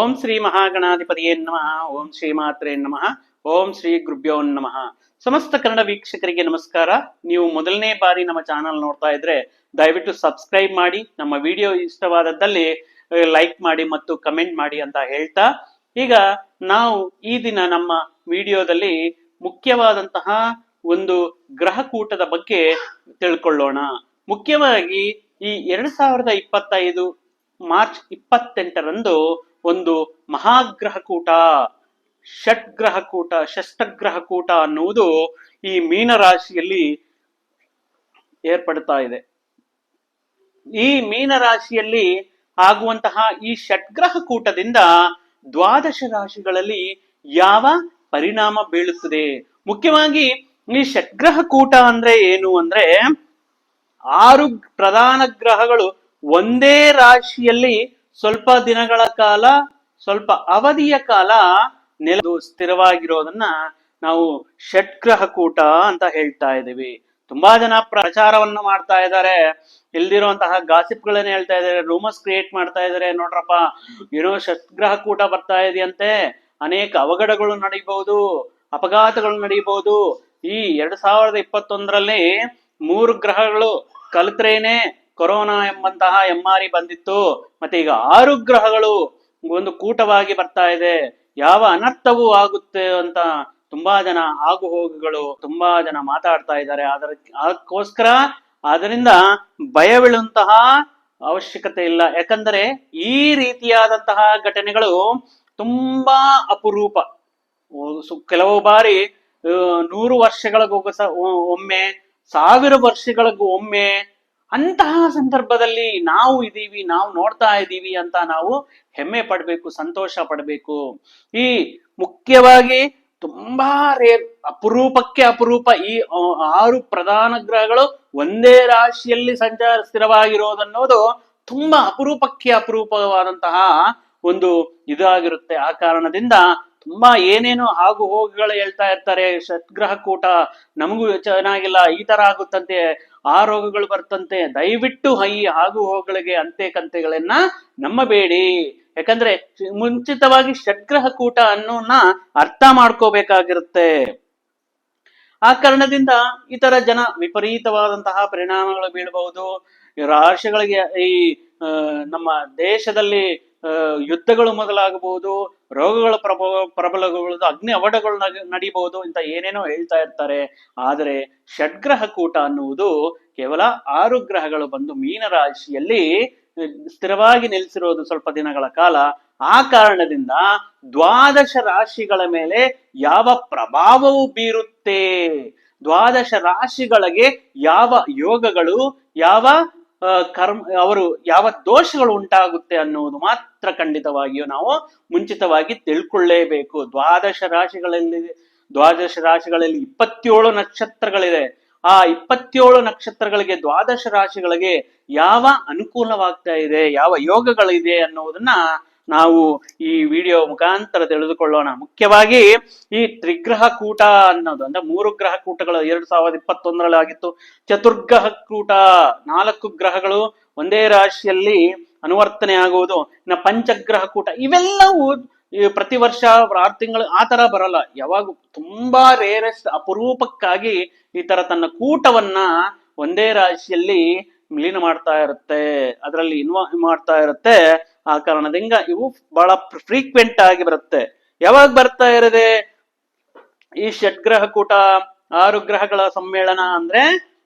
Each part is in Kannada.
ಓಂ ಶ್ರೀ ಮಹಾಗಣಾಧಿಪತಿಯೇ ನಮಃ, ಓಂ ಶ್ರೀ ಮಾತ್ರೇ ನಮಃ, ಓಂ ಶ್ರೀ ಗುರುಭ್ಯೋ ನಮಃ. ಸಮಸ್ತ ಕನ್ನಡ ವೀಕ್ಷಕರಿಗೆ ನಮಸ್ಕಾರ. ನೀವು ಮೊದಲನೇ ಬಾರಿ ನಮ್ಮ ಚಾನಲ್ ನೋಡ್ತಾ ಇದ್ರೆ ದಯವಿಟ್ಟು ಸಬ್ಸ್ಕ್ರೈಬ್ ಮಾಡಿ, ನಮ್ಮ ವಿಡಿಯೋ ಇಷ್ಟವಾದದ್ದಲ್ಲಿ ಲೈಕ್ ಮಾಡಿ ಮತ್ತು ಕಮೆಂಟ್ ಮಾಡಿ ಅಂತ ಹೇಳ್ತಾ, ಈಗ ನಾವು ಈ ದಿನ ನಮ್ಮ ವಿಡಿಯೋದಲ್ಲಿ ಮುಖ್ಯವಾದಂತಹ ಒಂದು ಗ್ರಹಕೂಟದ ಬಗ್ಗೆ ತಿಳ್ಕೊಳ್ಳೋಣ. ಮುಖ್ಯವಾಗಿ ಈ ಎರಡ್ ಸಾವಿರದ ಇಪ್ಪತ್ತೈದು ಮಾರ್ಚ್ ಇಪ್ಪತ್ತೆಂಟರಂದು ಒಂದು ಮಹಾಗ್ರಹಕೂಟ, ಷಟ್ಗ್ರಹಕೂಟ ಷಷ್ಟಗ್ರಹಕೂಟ ಅನ್ನುವುದು ಈ ಮೀನರಾಶಿಯಲ್ಲಿ ಏರ್ಪಡ್ತಾ ಇದೆ. ಈ ಮೀನರಾಶಿಯಲ್ಲಿ ಆಗುವಂತಹ ಈ ಷಟ್ಗ್ರಹಕೂಟದಿಂದ ದ್ವಾದಶ ರಾಶಿಗಳಲ್ಲಿ ಯಾವ ಪರಿಣಾಮ ಬೀಳುತ್ತದೆ? ಮುಖ್ಯವಾಗಿ ಈ ಷಟ್ಗ್ರಹ ಕೂಟ ಅಂದ್ರೆ ಏನು ಅಂದ್ರೆ ಆರು ಪ್ರಧಾನ ಗ್ರಹಗಳು ಒಂದೇ ರಾಶಿಯಲ್ಲಿ ಸ್ವಲ್ಪ ದಿನಗಳ ಕಾಲ, ಸ್ವಲ್ಪ ಅವಧಿಯ ಕಾಲ ನೆಲೆದು ಸ್ಥಿರವಾಗಿರೋದನ್ನ ನಾವು ಷಟ್ಗ್ರಹ ಕೂಟ ಅಂತ ಹೇಳ್ತಾ ಇದ್ದೀವಿ. ತುಂಬಾ ಜನ ಪ್ರಚಾರವನ್ನ ಮಾಡ್ತಾ ಇದ್ದಾರೆ. ಇಲ್ದಿರುವಂತಹ ಗಾಸಿಪ್ಗಳನ್ನ ಹೇಳ್ತಾ ಇದ್ದಾರೆ. ರೂಮರ್ಸ್ ಕ್ರಿಯೇಟ್ ಮಾಡ್ತಾ ಇದ್ದಾರೆ. ನೋಡ್ರಪ್ಪ ಏನೋ ಷಟ್ಗ್ರಹ ಕೂಟ ಬರ್ತಾ ಇದೆಯಂತೆ. ಅನೇಕ ಅವಘಡಗಳು ನಡೀಬಹುದು, ಅಪಘಾತಗಳು ನಡೀಬಹುದು. ಈ ಎರಡ್ ಸಾವಿರದ ಇಪ್ಪತ್ತೊಂದರಲ್ಲಿ ಮೂರು ಗ್ರಹಗಳು ಕಲಿತ್ರೇನೆ ಕೊರೋನಾ ಎಂಬಂತಹ ಎಮ್ಮಾರಿ ಬಂದಿತ್ತು. ಮತ್ತೆ ಈಗ ಆರು ಗ್ರಹಗಳು ಒಂದು ಕೂಟವಾಗಿ ಬರ್ತಾ ಇದೆ. ಯಾವ ಅನರ್ಥವೂ ಆಗುತ್ತೆ ಅಂತ ತುಂಬಾ ಜನ ಆಗು ಹೋಗುಗಳು ತುಂಬಾ ಜನ ಮಾತಾಡ್ತಾ ಇದ್ದಾರೆ. ಅದರ ಅದಕ್ಕೋಸ್ಕರ ಅದರಿಂದ ಭಯವಿಳುವಂತಹ ಅವಶ್ಯಕತೆ ಇಲ್ಲ. ಯಾಕಂದರೆ ಈ ರೀತಿಯಾದಂತಹ ಘಟನೆಗಳು ತುಂಬಾ ಅಪರೂಪ. ಕೆಲವು ಬಾರಿ ನೂರು ವರ್ಷಗಳಿಗೂ ಒಮ್ಮೆ, ಸಾವಿರ ವರ್ಷಗಳಿಗೂ ಒಮ್ಮೆ ಅಂತಹ ಸಂದರ್ಭದಲ್ಲಿ ನಾವು ಇದೀವಿ, ನಾವು ನೋಡ್ತಾ ಇದ್ದೀವಿ ಅಂತ ನಾವು ಹೆಮ್ಮೆ ಪಡ್ಬೇಕು, ಸಂತೋಷ ಪಡ್ಬೇಕು. ಈ ಮುಖ್ಯವಾಗಿ ತುಂಬಾ ರೇ ಅಪರೂಪಕ್ಕೆ ಅಪರೂಪ ಈ ಆರು ಪ್ರಧಾನ ಗ್ರಹಗಳು ಒಂದೇ ರಾಶಿಯಲ್ಲಿ ಸಂಚಾರ ಸ್ಥಿರವಾಗಿರೋದನ್ನೋದು ತುಂಬಾ ಅಪರೂಪಕ್ಕೆ ಅಪರೂಪವಾದಂತಹ ಒಂದು ಇದಾಗಿರುತ್ತೆ. ಆ ಕಾರಣದಿಂದ ತುಂಬಾ ಏನೇನೋ ಆಗು ಹೋಗುಗಳು ಹೇಳ್ತಾ ಇರ್ತಾರೆ. ಶತ್ಗ್ರಹ ಕೂಟ ನಮಗೂ ಚೆನ್ನಾಗಿಲ್ಲ, ಈ ತರ ಆಗುತ್ತಂತೆ. ಆ ರೋಗಗಳು ಬರ್ತಂತೆ. ದಯವಿಟ್ಟು ಹೈ ಆಗು ಹೋಗಳಿಗೆ ಅಂತೆ ಕಂತೆಗಳನ್ನ ನಂಬಬೇಡಿ. ಯಾಕಂದ್ರೆ ಮುಂಚಿತವಾಗಿ ಷಡ್ಗ್ರಹ ಕೂಟ ಅನ್ನೋನ್ನ ಅರ್ಥ ಮಾಡ್ಕೋಬೇಕಾಗಿರುತ್ತೆ. ಆ ಕಾರಣದಿಂದ ಇತರ ತರ ಜನ ವಿಪರೀತವಾದಂತಹ ಪರಿಣಾಮಗಳು ಬೀಳಬಹುದು. ರಾಷ್ಟ್ರಗಳಿಗೆ ಈ ನಮ್ಮ ದೇಶದಲ್ಲಿ ಯುದ್ಧಗಳು ಮೊದಲಾಗಬಹುದು. ರೋಗಗಳ ಪ್ರಭಾವ ಪ್ರಬಲಗಳು ಅಗ್ನಿ ಅವಘಡಗಳು ನಡಿಬಹುದು ಅಂತ ಏನೇನೋ ಹೇಳ್ತಾ ಇರ್ತಾರೆ. ಆದರೆ ಷಡ್ಗ್ರಹ ಕೂಟ ಅನ್ನುವುದು ಕೇವಲ ಆರು ಗ್ರಹಗಳು ಬಂದು ಮೀನರಾಶಿಯಲ್ಲಿ ಸ್ಥಿರವಾಗಿ ನಿಲ್ಲಿಸಿರೋದು ಸ್ವಲ್ಪ ದಿನಗಳ ಕಾಲ. ಆ ಕಾರಣದಿಂದ ದ್ವಾದಶ ರಾಶಿಗಳ ಮೇಲೆ ಯಾವ ಪ್ರಭಾವವು ಬೀರುತ್ತೆ. ದ್ವಾದಶ ರಾಶಿಗಳಿಗೆ ಯಾವ ಯೋಗಗಳು, ಯಾವ ಕರ್ಮ, ಅವರು ಯಾವ ದೋಷಗಳು ಉಂಟಾಗುತ್ತೆ ಅನ್ನುವುದು ಮಾತ್ರ ಖಂಡಿತವಾಗಿಯೂ ನಾವು ಮುಂಚಿತವಾಗಿ ತಿಳ್ಕೊಳ್ಳೇಬೇಕು. ದ್ವಾದಶ ರಾಶಿಗಳಲ್ಲಿ ದ್ವಾದಶ ರಾಶಿಗಳಲ್ಲಿ ಇಪ್ಪತ್ತೇಳು ನಕ್ಷತ್ರಗಳಿದೆ. ಆ ಇಪ್ಪತ್ತೇಳು ನಕ್ಷತ್ರಗಳಿಗೆ ದ್ವಾದಶ ರಾಶಿಗಳಿಗೆ ಯಾವ ಅನುಕೂಲವಾಗ್ತಾ ಇದೆ, ಯಾವ ಯೋಗಗಳಿದೆ ಅನ್ನುವುದನ್ನ ನಾವು ಈ ವಿಡಿಯೋ ಮುಖಾಂತರ ತಿಳಿದುಕೊಳ್ಳೋಣ. ಮುಖ್ಯವಾಗಿ ಈ ತ್ರಿಗ್ರಹ ಕೂಟ ಅನ್ನೋದು, ಅಂದ್ರೆ ಮೂರು ಗ್ರಹ ಕೂಟಗಳು, ಎರಡು ಸಾವಿರದ ಇಪ್ಪತ್ತೊಂದರಲ್ಲಿ ಆಗಿತ್ತು. ಚತುರ್ಗ್ರಹ ಕೂಟ, ನಾಲ್ಕು ಗ್ರಹಗಳು ಒಂದೇ ರಾಶಿಯಲ್ಲಿ ಅನುವರ್ತನೆ ಆಗುವುದು. ಇನ್ನು ಪಂಚಗ್ರಹ ಕೂಟ, ಇವೆಲ್ಲವೂ ಪ್ರತಿ ವರ್ಷ ಆರು ತಿಂಗಳು ಆ ತರ ಬರಲ್ಲ. ಯಾವಾಗ ತುಂಬಾ ರೇರೆಸ್ಟ್, ಅಪರೂಪಕ್ಕಾಗಿ ಈ ತರ ತನ್ನ ಕೂಟವನ್ನ ಒಂದೇ ರಾಶಿಯಲ್ಲಿ ಮಿಲೀನ ಮಾಡ್ತಾ ಇರುತ್ತೆ. ಅದರಲ್ಲಿ ಇನ್ವಾಲ್ವ್ ಮಾಡ್ತಾ ಇರುತ್ತೆ. ಆ ಕಾರಣದಿಂದ ಇವು ಬಹಳ ಫ್ರೀಕ್ವೆಂಟ್ ಆಗಿ ಬರುತ್ತೆ. ಯಾವಾಗ ಬರ್ತಾ ಇರದೆ? ಈ ಷಡ್ಗ್ರಹ ಕೂಟ ಆರು ಗ್ರಹಗಳ ಸಮ್ಮೇಳನ ಅಂದ್ರೆ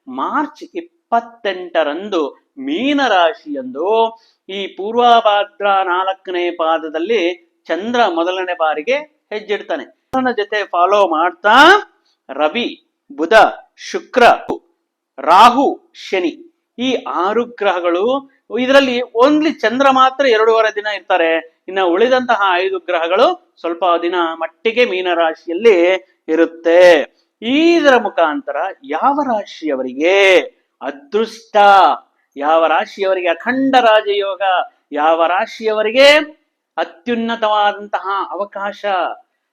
ಮಾರ್ಚ್ ಇಪ್ಪತ್ತೆಂಟರಂದು ಮೀನರಾಶಿಯಂದು ಈ ಪೂರ್ವಭಾದ್ರ ನಾಲ್ಕನೇ ಪಾದದಲ್ಲಿ ಚಂದ್ರ ಮೊದಲನೇ ಬಾರಿಗೆ ಹೆಜ್ಜಿಡ್ತಾನೆ. ಚಂದ್ರನ ಜೊತೆ ಫಾಲೋ ಮಾಡ್ತಾ ರವಿ, ಬುಧ, ಶುಕ್ರ, ರಾಹು, ಶನಿ ಈ ಆರು ಗ್ರಹಗಳು ಇದರಲ್ಲಿ ಓನ್ಲಿ ಚಂದ್ರ ಮಾತ್ರ ಎರಡೂವರೆ ದಿನ ಇರ್ತಾರೆ. ಇನ್ನ ಉಳಿದಂತಹ ಐದು ಗ್ರಹಗಳು ಸ್ವಲ್ಪ ದಿನ ಮಟ್ಟಿಗೆ ಮೀನ ರಾಶಿಯಲ್ಲಿ ಇರುತ್ತೆ. ಇದರ ಮುಖಾಂತರ ಯಾವ ರಾಶಿಯವರಿಗೆ ಅದೃಷ್ಟ, ಯಾವ ರಾಶಿಯವರಿಗೆ ಅಖಂಡ ರಾಜಯೋಗ, ಯಾವ ರಾಶಿಯವರಿಗೆ ಅತ್ಯುನ್ನತವಾದಂತಹ ಅವಕಾಶ,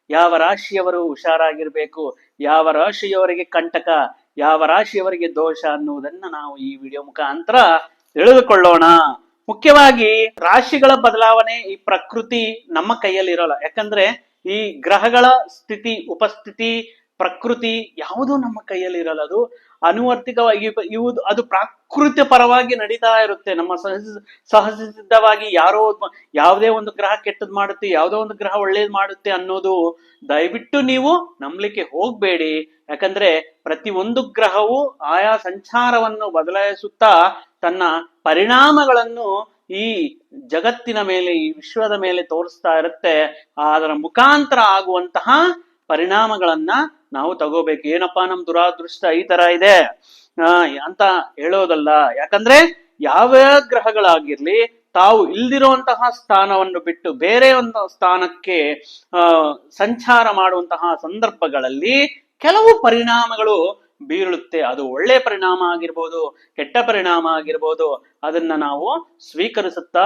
ಯಾವ ರಾಶಿಯವರು ಹುಷಾರಾಗಿರ್ಬೇಕು, ಯಾವ ರಾಶಿಯವರಿಗೆ ಕಂಟಕ, ಯಾವ ರಾಶಿಯವರಿಗೆ ದೋಷ ಅನ್ನುವುದನ್ನ ನಾವು ಈ ವಿಡಿಯೋ ಮುಖಾಂತರ ತಿಳಿದುಕೊಳ್ಳೋಣ. ಮುಖ್ಯವಾಗಿ ರಾಶಿಗಳ ಬದಲಾವಣೆ ಈ ಪ್ರಕೃತಿ ನಮ್ಮ ಕೈಯಲ್ಲಿ ಇರೋಲ್ಲ ಯಾಕಂದ್ರೆ ಈ ಗ್ರಹಗಳ ಸ್ಥಿತಿ, ಉಪಸ್ಥಿತಿ, ಪ್ರಕೃತಿ ಯಾವುದು ನಮ್ಮ ಕೈಯಲ್ಲಿ ಇರಲ್ಲ ಅದು ಅನುವರ್ತಿಕವಾಗಿ ಇವ- ಅದು ಪ್ರಾಕೃತ್ಯ ಪರವಾಗಿ ನಡೀತಾ ಇರುತ್ತೆ. ನಮ್ಮ ಸಹಜ, ಸಹಜಸಿದ್ಧವಾಗಿ ಯಾರೋ ಯಾವುದೇ ಒಂದು ಗ್ರಹ ಕೆಟ್ಟದ್ ಮಾಡುತ್ತೆ, ಯಾವುದೋ ಒಂದು ಗ್ರಹ ಒಳ್ಳೇದು ಮಾಡುತ್ತೆ ಅನ್ನೋದು ದಯವಿಟ್ಟು ನೀವು ನಂಬಲಿಕ್ಕೆ ಹೋಗ್ಬೇಡಿ. ಯಾಕಂದ್ರೆ ಪ್ರತಿ ಒಂದು ಗ್ರಹವು ಆಯಾ ಸಂಚಾರವನ್ನು ಬದಲಾಯಿಸುತ್ತಾ ತನ್ನ ಪರಿಣಾಮಗಳನ್ನು ಈ ಜಗತ್ತಿನ ಮೇಲೆ, ಈ ವಿಶ್ವದ ಮೇಲೆ ತೋರಿಸ್ತಾ ಇರುತ್ತೆ. ಅದರ ಮುಖಾಂತರ ಆಗುವಂತಹ ಪರಿಣಾಮಗಳನ್ನ ನಾವು ತಗೋಬೇಕು. ಏನಪ್ಪಾ ನಮ್ ದುರಾದೃಷ್ಟ ಈ ತರ ಇದೆ? ಅಂತ ಹೇಳೋದಲ್ಲ. ಯಾಕಂದ್ರೆ ಯಾವ ಗ್ರಹಗಳಾಗಿರ್ಲಿ, ತಾವು ಇಲ್ದಿರುವಂತಹ ಸ್ಥಾನವನ್ನು ಬಿಟ್ಟು ಬೇರೆ ಒಂದು ಸ್ಥಾನಕ್ಕೆ ಸಂಚಾರ ಮಾಡುವಂತಹ ಸಂದರ್ಭಗಳಲ್ಲಿ ಕೆಲವು ಪರಿಣಾಮಗಳು ಬೀಳುತ್ತೆ, ಅದು ಒಳ್ಳೆ ಪರಿಣಾಮ ಆಗಿರ್ಬೋದು, ಕೆಟ್ಟ ಪರಿಣಾಮ ಆಗಿರ್ಬೋದು, ಅದನ್ನ ನಾವು ಸ್ವೀಕರಿಸುತ್ತಾ,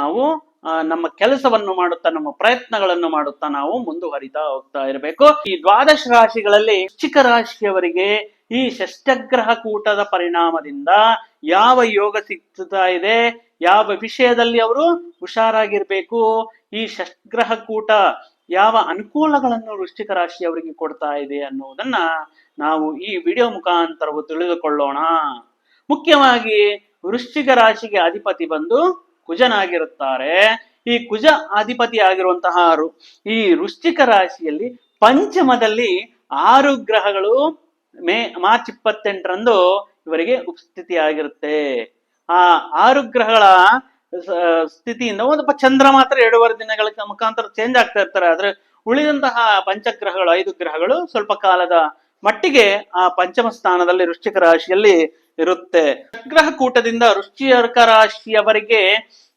ನಾವು ನಮ್ಮ ಕೆಲಸವನ್ನು ಮಾಡುತ್ತಾ, ನಮ್ಮ ಪ್ರಯತ್ನಗಳನ್ನು ಮಾಡುತ್ತಾ ನಾವು ಮುಂದುವರಿತಾ ಹೋಗ್ತಾ ಇರಬೇಕು. ಈ ದ್ವಾದಶ ರಾಶಿಗಳಲ್ಲಿ ವೃಶ್ಚಿಕ ರಾಶಿಯವರಿಗೆ ಈ ಷಷ್ಟಗ್ರಹ ಕೂಟದ ಪರಿಣಾಮದಿಂದ ಯಾವ ಯೋಗ ಸಿಗ್ತಾ ಇದೆ, ಯಾವ ವಿಷಯದಲ್ಲಿ ಅವರು ಹುಷಾರಾಗಿರ್ಬೇಕು, ಈ ಷಷ್ಗ್ರಹ ಕೂಟ ಯಾವ ಅನುಕೂಲಗಳನ್ನು ವೃಶ್ಚಿಕ ರಾಶಿಯವರಿಗೆ ಕೊಡ್ತಾ ಇದೆ ಅನ್ನುವುದನ್ನ ನಾವು ಈ ವಿಡಿಯೋ ಮುಖಾಂತರವು ತಿಳಿದುಕೊಳ್ಳೋಣ. ಮುಖ್ಯವಾಗಿ ವೃಶ್ಚಿಕ ರಾಶಿಗೆ ಅಧಿಪತಿ ಬಂದು ಕುಜನಾಗಿರುತ್ತಾರೆ. ಈ ಕುಜ ಅಧಿಪತಿ ಆಗಿರುವಂತಹ ಈ ವೃಶ್ಚಿಕ ರಾಶಿಯಲ್ಲಿ ಪಂಚಮದಲ್ಲಿ ಆರು ಗ್ರಹಗಳು ಮೇ, ಮಾರ್ಚ್ ಇಪ್ಪತ್ತೆಂಟರಂದು ಇವರಿಗೆ ಉಪಸ್ಥಿತಿ ಆಗಿರುತ್ತೆ ಆ ಆರು ಗ್ರಹಗಳ ಸ್ಥಿತಿಯಿಂದ ಒಂದು ಚಂದ್ರ ಮಾತ್ರ ಎರಡೂವರೆ ದಿನಗಳ ಮುಖಾಂತರ ಚೇಂಜ್ ಆಗ್ತಾ ಇರ್ತಾರೆ. ಆದ್ರೆ ಉಳಿದಂತಹ ಪಂಚಗ್ರಹಗಳು, ಐದು ಗ್ರಹಗಳು ಸ್ವಲ್ಪ ಕಾಲದ ಮಟ್ಟಿಗೆ ಆ ಪಂಚಮ ಸ್ಥಾನದಲ್ಲಿ ವೃಶ್ಚಿಕ ರಾಶಿಯಲ್ಲಿ ಇರುತ್ತೆ. ಗ್ರಹ ಕೂಟದಿಂದ ವೃಶ್ಚಿಕ ರಾಶಿಯವರಿಗೆ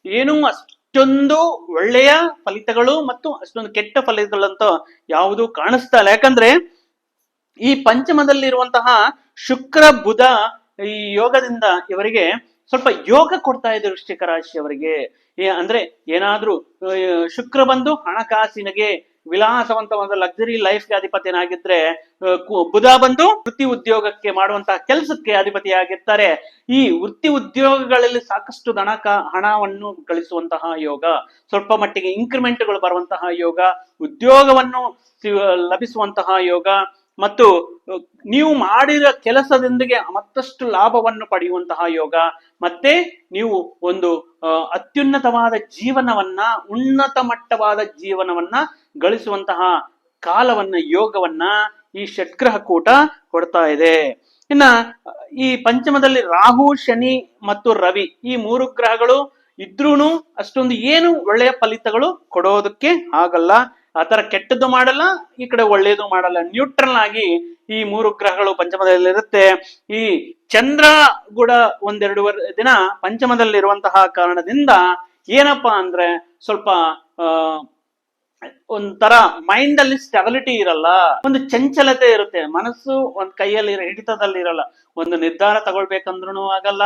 ಏನೂ ಅಷ್ಟೊಂದು ಒಳ್ಳೆಯ ಫಲಿತಗಳು ಮತ್ತು ಅಷ್ಟೊಂದು ಕೆಟ್ಟ ಫಲಿತಗಳಂತ ಯಾವುದೂ ಕಾಣಿಸ್ತಾ ಇಲ್ಲ. ಯಾಕಂದ್ರೆ ಈ ಪಂಚಮದಲ್ಲಿರುವಂತಹ ಶುಕ್ರ, ಬುಧ ಈ ಯೋಗದಿಂದ ಇವರಿಗೆ ಸ್ವಲ್ಪ ಯೋಗ ಕೊಡ್ತಾ ಇದೆ ವೃಶ್ಚಿಕ ರಾಶಿಯವರಿಗೆ ಅಂದ್ರೆ ಏನಾದ್ರೂ ಶುಕ್ರ ಬಂದು ಹಣಕಾಸಿನಗೆ ವಿಲಾಸವಂತವಾದ ಲಕ್ಸರಿ ಲೈಫ್ಗೆ ಅಧಿಪತಿನಾಗಿದ್ರೆ ಬುಧ ಬಂದು ವೃತ್ತಿ ಉದ್ಯೋಗಕ್ಕೆ ಮಾಡುವಂತಹ ಕೆಲಸಕ್ಕೆ ಅಧಿಪತಿಯಾಗಿರ್ತಾರೆ. ಈ ವೃತ್ತಿ ಉದ್ಯೋಗಗಳಲ್ಲಿ ಸಾಕಷ್ಟು ಹಣಕ ಹಣವನ್ನು ಗಳಿಸುವಂತಹ ಯೋಗ, ಸ್ವಲ್ಪ ಮಟ್ಟಿಗೆ ಇನ್ಕ್ರಿಮೆಂಟ್ಗಳು ಬರುವಂತಹ ಯೋಗ, ಉದ್ಯೋಗವನ್ನು ಲಭಿಸುವಂತಹ ಯೋಗ ಮತ್ತು ನೀವು ಮಾಡಿದ ಕೆಲಸದೊಂದಿಗೆ ಮತ್ತಷ್ಟು ಲಾಭವನ್ನು ಪಡೆಯುವಂತಹ ಯೋಗ, ಮತ್ತೆ ನೀವು ಒಂದು ಅತ್ಯುನ್ನತವಾದ ಜೀವನವನ್ನ, ಉನ್ನತ ಮಟ್ಟವಾದ ಜೀವನವನ್ನ ಗಳಿಸುವಂತಹ ಕಾಲವನ್ನ, ಯೋಗವನ್ನ ಈ ಷಟ್ಗ್ರಹ ಕೂಟ ಕೊಡ್ತಾ ಇದೆ. ಇನ್ನ, ಈ ಪಂಚಮದಲ್ಲಿ ರಾಹು, ಶನಿ ಮತ್ತು ರವಿ ಈ ಮೂರು ಗ್ರಹಗಳು ಇದ್ರೂನು ಅಷ್ಟೊಂದು ಏನು ಒಳ್ಳೆಯ ಫಲಿತಗಳು ಕೊಡೋದಕ್ಕೆ ಆಗಲ್ಲ. ಆತರ ಕೆಟ್ಟದ್ದು ಮಾಡಲ್ಲ, ಈ ಕಡೆ ಒಳ್ಳೆಯದು ಮಾಡಲ್ಲ. ನ್ಯೂಟ್ರಲ್ ಆಗಿ ಈ ಮೂರು ಗ್ರಹಗಳು ಪಂಚಮದಲ್ಲಿರುತ್ತೆ. ಈ ಚಂದ್ರ ಕೂಡ ಒಂದೆರಡು ದಿನ ಪಂಚಮದಲ್ಲಿರುವಂತಹ ಕಾರಣದಿಂದ ಏನಪ್ಪಾ ಅಂದ್ರೆ ಸ್ವಲ್ಪ, ಆ, ಒಂಥರ ಮೈಂಡ್ ಅಲ್ಲಿ ಸ್ಟೆಬಿಲಿಟಿ ಇರಲ್ಲ. ಒಂದು ಚಂಚಲತೆ ಇರುತ್ತೆ. ಮನಸ್ಸು ಒಂದ್ ಕೈಯಲ್ಲಿ ಹಿಡಿತದಲ್ಲಿ ಇರಲ್ಲ ಒಂದು ನಿರ್ಧಾರ ತಗೊಳ್ಬೇಕಂದ್ರೂ ಆಗಲ್ಲ.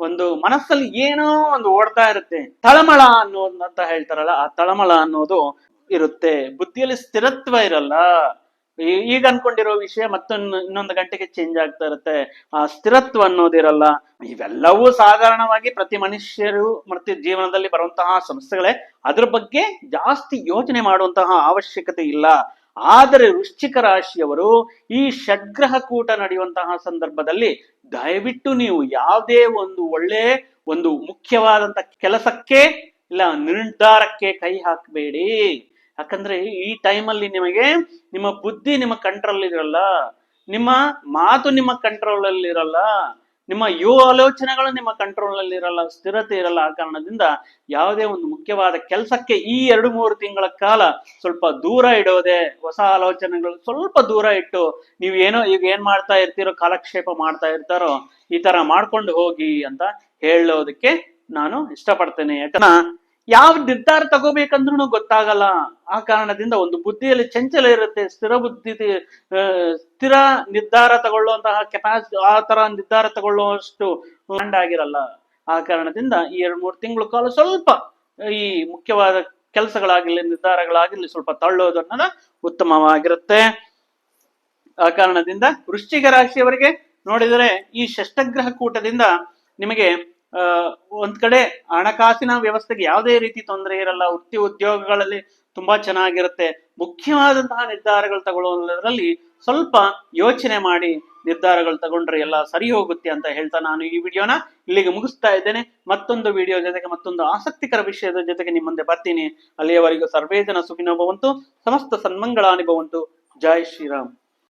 ಒಂದು ಮನಸ್ಸಲ್ಲಿ ಏನೋ ಒಂದು ಓಡ್ತಾ ಇರುತ್ತೆ. ತಳಮಳ ಅನ್ನೋದು ಅಂತ ಹೇಳ್ತಾರಲ್ಲ, ಆ ತಳಮಳ ಅನ್ನೋದು ಇರುತ್ತೆ. ಬುದ್ಧಿಯಲ್ಲಿ ಸ್ಥಿರತ್ವ ಇರಲ್ಲ. ಈಗ ಅನ್ಕೊಂಡಿರೋ ವಿಷಯ ಮತ್ತೊಂದು, ಇನ್ನೊಂದು ಗಂಟೆಗೆ ಚೇಂಜ್ ಆಗ್ತಾ ಇರುತ್ತೆ. ಆ ಸ್ಥಿರತ್ವ ಅನ್ನೋದಿರಲ್ಲ ಇವೆಲ್ಲವೂ ಸಾಧಾರಣವಾಗಿ ಪ್ರತಿ ಮನುಷ್ಯರು ಮತ್ತು ಜೀವನದಲ್ಲಿ ಬರುವಂತಹ ಸಮಸ್ಯೆಗಳೇ. ಅದ್ರ ಬಗ್ಗೆ ಜಾಸ್ತಿ ಯೋಚನೆ ಮಾಡುವಂತಹ ಅವಶ್ಯಕತೆ ಇಲ್ಲ. ಆದರೆ ವೃಶ್ಚಿಕ ರಾಶಿಯವರು ಈ ಷಡ್ಗ್ರಹ ಕೂಟ ನಡೆಯುವಂತಹ ಸಂದರ್ಭದಲ್ಲಿ ದಯವಿಟ್ಟು ನೀವು ಯಾವುದೇ ಒಂದು ಒಳ್ಳೆ, ಒಂದು ಮುಖ್ಯವಾದಂತ ಕೆಲಸಕ್ಕೆ ಇಲ್ಲ, ನಿರ್ಧಾರಕ್ಕೆ ಕೈ ಹಾಕಬೇಡಿ. ಯಾಕಂದ್ರೆ ಈ ಟೈಮಲ್ಲಿ ನಿಮಗೆ ನಿಮ್ಮ ಬುದ್ಧಿ ನಿಮ್ಮ ಕಂಟ್ರೋಲ್ ಇರಲ್ಲ, ನಿಮ್ಮ ಮಾತು ನಿಮ್ಮ ಕಂಟ್ರೋಲ್ ಅಲ್ಲಿ ಇರಲ್ಲ, ನಿಮ್ಮ ಯೋ ಆಲೋಚನೆಗಳು ನಿಮ್ಮ ಕಂಟ್ರೋಲ್ ಅಲ್ಲಿ ಇರಲ್ಲ, ಸ್ಥಿರತೆ ಇರಲ್ಲ ಆ ಕಾರಣದಿಂದ ಯಾವುದೇ ಒಂದು ಮುಖ್ಯವಾದ ಕೆಲಸಕ್ಕೆ ಈ ಎರಡು ಮೂರು ತಿಂಗಳ ಕಾಲ ಸ್ವಲ್ಪ ದೂರ ಇಡೋದೆ, ಹೊಸ ಆಲೋಚನೆಗಳು ಸ್ವಲ್ಪ ದೂರ ಇಟ್ಟು ನೀವು ಏನೋ ಈಗ ಏನ್ ಮಾಡ್ತಾ ಇರ್ತೀರೋ, ಕಾಲಕ್ಷೇಪ ಮಾಡ್ತಾ ಇರ್ತಾರೋ ಈ ತರ ಮಾಡ್ಕೊಂಡು ಹೋಗಿ ಅಂತ ಹೇಳೋದಕ್ಕೆ ನಾನು ಇಷ್ಟಪಡ್ತೇನೆ. ಯಾಕಂದ್ರೆ ಯಾವ ನಿರ್ಧಾರ ತಗೋಬೇಕಂದ್ರೂ ಗೊತ್ತಾಗಲ್ಲ. ಆ ಕಾರಣದಿಂದ ಒಂದು ಬುದ್ಧಿಯಲ್ಲಿ ಚಂಚಲ ಇರುತ್ತೆ, ಸ್ಥಿರ ಬುದ್ಧಿ ಸ್ಥಿರ ನಿರ್ಧಾರ ತಗೊಳ್ಳುವಂತಹ ಕೆಪಾಸಿಟಿ, ಆ ತರ ನಿರ್ಧಾರ ತಗೊಳ್ಳುವಷ್ಟು ಆಗಿರಲ್ಲ. ಆ ಕಾರಣದಿಂದ ಈ ಎರಡು ಮೂರು ತಿಂಗಳು ಕಾಲ ಸ್ವಲ್ಪ ಈ ಮುಖ್ಯವಾದ ಕೆಲಸಗಳಾಗಿರ್ಲಿ ನಿರ್ಧಾರಗಳಾಗಿರ್ಲಿ ಸ್ವಲ್ಪ ತಳ್ಳೋದನ್ನ ಉತ್ತಮವಾಗಿರುತ್ತೆ. ಆ ಕಾರಣದಿಂದ ವೃಶ್ಚಿಕ ರಾಶಿಯವರಿಗೆ ನೋಡಿದರೆ ಈ ಷಷ್ಟಗ್ರಹ ಕೂಟದಿಂದ ನಿಮಗೆ ಒಂದ್ ಕಡೆ ಹಣಕಾಸಿನ ವ್ಯವಸ್ಥೆಗೆ ಯಾವುದೇ ರೀತಿ ತೊಂದರೆ ಇರಲ್ಲ, ವೃತ್ತಿ ಉದ್ಯೋಗಗಳಲ್ಲಿ ತುಂಬಾ ಚೆನ್ನಾಗಿರುತ್ತೆ. ಮುಖ್ಯವಾದಂತಹ ನಿರ್ಧಾರಗಳು ತಗೊಳ್ಳೋದ್ರಲ್ಲಿ ಸ್ವಲ್ಪ ಯೋಚನೆ ಮಾಡಿ ನಿರ್ಧಾರಗಳು ತಗೊಂಡ್ರೆ ಎಲ್ಲ ಸರಿ ಹೋಗುತ್ತೆ ಅಂತ ಹೇಳ್ತಾ ನಾನು ಈ ವಿಡಿಯೋನ ಇಲ್ಲಿಗೆ ಮುಗಿಸ್ತಾ ಇದ್ದೇನೆ. ಮತ್ತೊಂದು ವಿಡಿಯೋ ಜೊತೆಗೆ ಮತ್ತೊಂದು ಆಸಕ್ತಿಕರ ವಿಷಯದ ಜೊತೆಗೆ ನಿಮ್ಮ ಮುಂದೆ ಬರ್ತೀನಿ. ಅಲ್ಲಿಯವರೆಗೂ ಸರ್ವೇ ಜನ ಭವಂತು, ಸಮಸ್ತ ಸನ್ಮಂಗಳ ಅನುಭವಂತು ಜೈ ಶ್ರೀರಾಮ್.